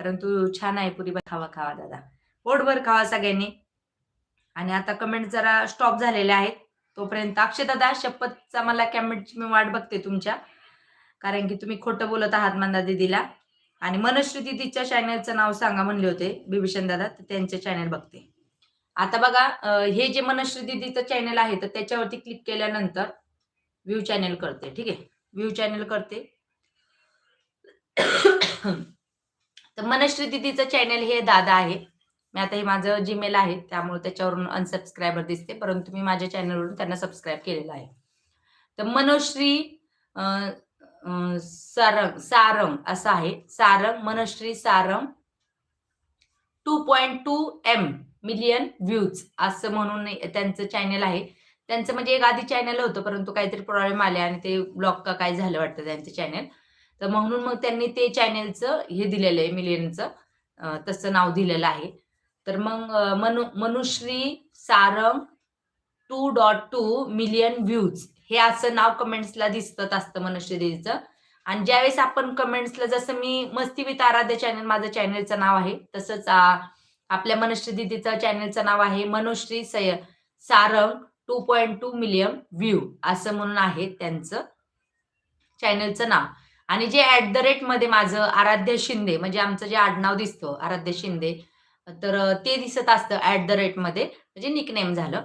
परंतु छान आहे पुरी खावा खावा दादा. पोटभर खावा सगळ्यांनी. आणि आता कमेंट जरा स्टॉप झालेल्या आहेत. तोपर्यंत अक्षय दादा शपथचा मला कमेंटची मी वाट बघते तुमच्या. कारण की तुम्ही खोटं बोलत आहात मंदा दिदीला. आणि मनश्री दिदीच्या चॅनलचं नाव सांगा म्हणले होते बिभीषण दादा तर त्यांचे चॅनल बघते. आता बघा हे जे मनश्री दिदीचं चॅनल आहे तर त्याच्यावरती क्लिक केल्यानंतर व्ह्यू चॅनल करते ठीक आहे? व्ह्यू चॅनल करते. तर मनश्री दिदीचं चॅनल हे दादा आहे. मी आता हे माझं जीमेल आहे त्यामुळे त्याच्यावरून अनसबस्क्रायबर दिसते परंतु मी माझ्या चॅनलवरून त्यांना सबस्क्राईब केलेलं आहे. तर मनोश्री सारंग सारंग असं आहे. Sarang Manashree Sarang two point two M million views असं म्हणून त्यांचं चॅनल आहे. त्यांचं म्हणजे एक आधी चॅनल होतं परंतु काहीतरी प्रॉब्लेम आले आणि ते ब्लॉक का काय झालं वाटतं त्यांचं चॅनल तर म्हणून मग त्यांनी ते चॅनलचं हे दिलेलं आहे मिलियनचं तसं नाव दिलेलं आहे. तर मग Manu Manushree Sarang two dot two million views हे असं नाव कमेंट्सला दिसत असतं मनुश्रीदेवीचं आणि ज्यावेळेस आपण कमेंट्सला जसं मी मस्ती विथ आराध्य चॅनल माझं चॅनलचं नाव आहे तसंच आपल्या मनुश्री दिदीचं चॅनलचं नाव आहे मनुश्री सय Sarang two point two million view असं म्हणून आहे त्यांचं चॅनलचं नाव. आणि जे ऍट द रेटमध्ये माझं आराध्य शिंदे म्हणजे आमचं जे आडनाव दिसतं आराध्य शिंदे तर ते दिसत असतं ऍट द रेटमध्ये म्हणजे निकनेम झालं.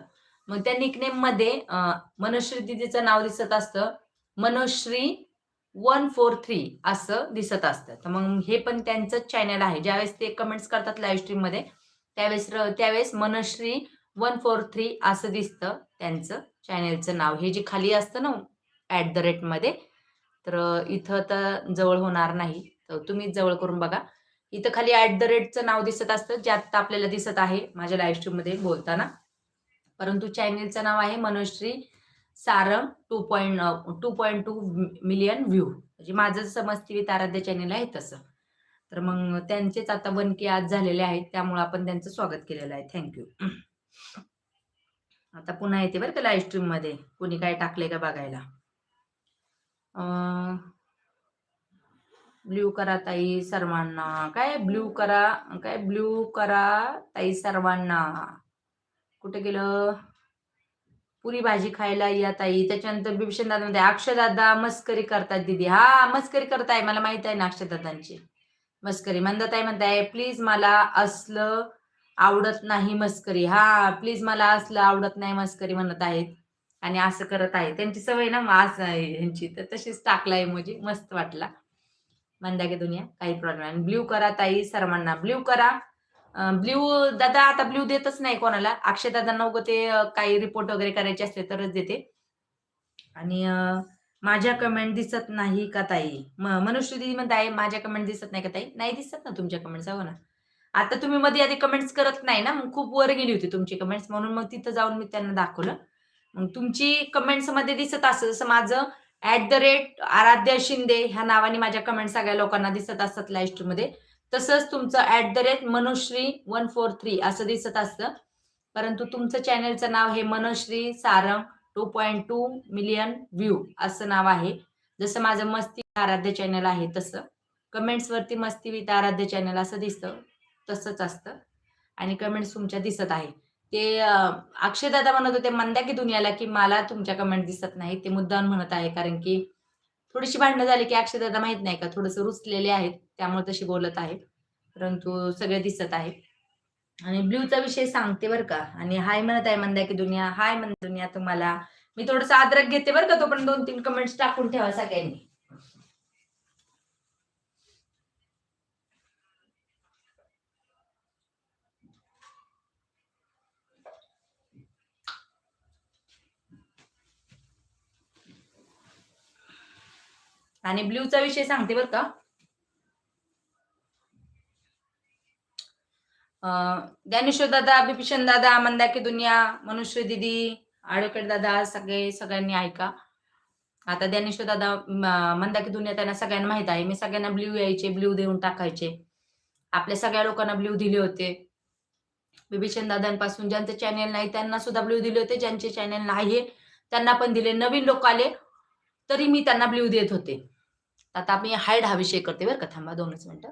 मग त्या निकनेममध्ये मनश्री दिदीचं नाव दिसत असतं. मनोश्री वन फोर थ्री असं दिसत असतं. तर मग हे पण त्यांचंच चॅनल आहे. ज्यावेळेस ते कमेंट्स करतात लाईव्ह स्ट्रीममध्ये त्यावेळेस त्यावेळेस मनश्री वन फोर थ्री असं दिसतं त्यांचं चॅनेलचं नाव. हे जे खाली असतं ना ऍट द रेटमध्ये तर इथं तर जवळ होणार नाही. तर तुम्ही जवळ करून बघा. इथं खाली ऍट द रेटचं नाव दिसत असतं जे आता आपल्याला दिसत आहे माझ्या लाईव्ह स्ट्रीममध्ये बोलताना. परंतु चॅनेलचं नाव आहे Manoshree Sarang two point two point two million view म्हणजे माझं समजती मस्ती आराध्य चॅनेल आहे तसं. तर मग त्यांचेच आता बनके आज झालेले आहेत त्यामुळे आपण त्यांचं स्वागत केलेलं आहे. थँक्यू आता पुन्हा येते बरं का लाईव्ह स्ट्रीममध्ये. कुणी काय टाकले का बघायला? ब्ल्यू करा ताई सर्वांना. काय ब्ल्यू करा काय ब्ल्यू करा ताई सर्वांना. कुठे गेलं? पुरी भाजी खायला या ताई. त्याच्यानंतर बिभीषण दादा म्हणते अक्षदादा मस्करी करतात दीदी. हा मस्करी करताय. मला माहीत आहे ना अक्षदादांची मस्करी. मंदाताई म्हणताय प्लीज मला असलं आवडत नाही मस्करी. हा प्लीज मला असलं आवडत नाही मस्करी म्हणत आहेत. आणि असं करत आहे. त्यांची सवय ना मग असं आहे ह्यांची. तर तशीच टाकला इमोजी मस्त वाटला. मंदा की दुनिया? काही प्रॉब्लेम आणि ब्ल्यू करा ताई सर्वांना. ब्ल्यू करा. ब्ल्यू दादा आता ब्ल्यू देतच नाही कोणाला. अक्षय दादांना उगं ते काही रिपोर्ट वगैरे करायचे असले तरच देते. आणि माझ्या कमेंट दिसत नाही का ताई? म- मनुष्य दिदी म्हणत आहे माझ्या कमेंट दिसत नाही का ताई? नाही दिसत ना तुमच्या कमेंट्स हो ना. आता तुम्ही मध्ये आधी कमेंट्स करत नाही ना. मग खूप वर गेली होती तुमची कमेंट्स म्हणून मग तिथं जाऊन मी त्यांना दाखवलं. तुमची कमेंट्समध्ये दिसत असं जसं माझं ऍट द रेट आराध्य शिंदे ह्या नावाने माझ्या कमेंट सगळ्या लोकांना दिसत असतात लाईव्ह स्ट्रीममध्ये. तसंच तुमचं at the rate Manoshree one four three असं दिसत असतं. परंतु तुमचं चॅनलचं नाव हे Manoshree Sarang two point two million view असं नाव आहे. जसं माझं मस्ती आराध्य चॅनल आहे तसं. कमेंट्स वरती मस्ती विथ आराध्य चॅनल असं दिसतं तसंच असतं. आणि कमेंट्स तुमच्या दिसत आहे ते अक्षयदादा म्हणत होते मंद्या की दुनियाला की मला तुमच्या कमेंट दिसत नाही ते मुद्दाम म्हणत आहे कारण की थोडीशी भांडणं झाली की अक्षयदादा माहीत नाही का थोडस रुचलेले आहेत त्यामुळे तशी बोलत आहे परंतु सगळे दिसत आहे आणि ब्ल्यूचा विषय सांगते बरं का. आणि हाय म्हणत आहे मंद्या की दुनिया. हाय म्हण दुनिया तुम्हाला. मी थोडस आदरक घेते बरं का तोपर्यंत दोन तीन कमेंट्स टाकून ठेवा सगळ्यांनी. आणि ब्ल्यूचा विषय सांगते बरं का. ज्ञानेश्वर दादा बिपिशन दादा मंदा की दुनिया मनुष्य दिदी आडोकेट दादा सगळे सगळ्यांनी ऐका. आता ज्ञानेश्वर दादा मंदा की दुनिया त्यांना सगळ्यांना माहीत आहे. मी सगळ्यांना ब्ल्यू यायचे ब्ल्यू देऊन टाकायचे. आपल्या सगळ्या लोकांना ब्ल्यू दिले होते. बिभीषण दादांपासून ज्यांचे चॅनेल नाही त्यांना सुद्धा ब्ल्यू दिले होते. ज्यांचे चॅनेल नाही त्यांना पण दिले. नवीन लोक आले तरी मी त्यांना ब्ल्यू देत होते. आता मी हाय हा विषय करते बरं का थांबा दोनच मिनटं.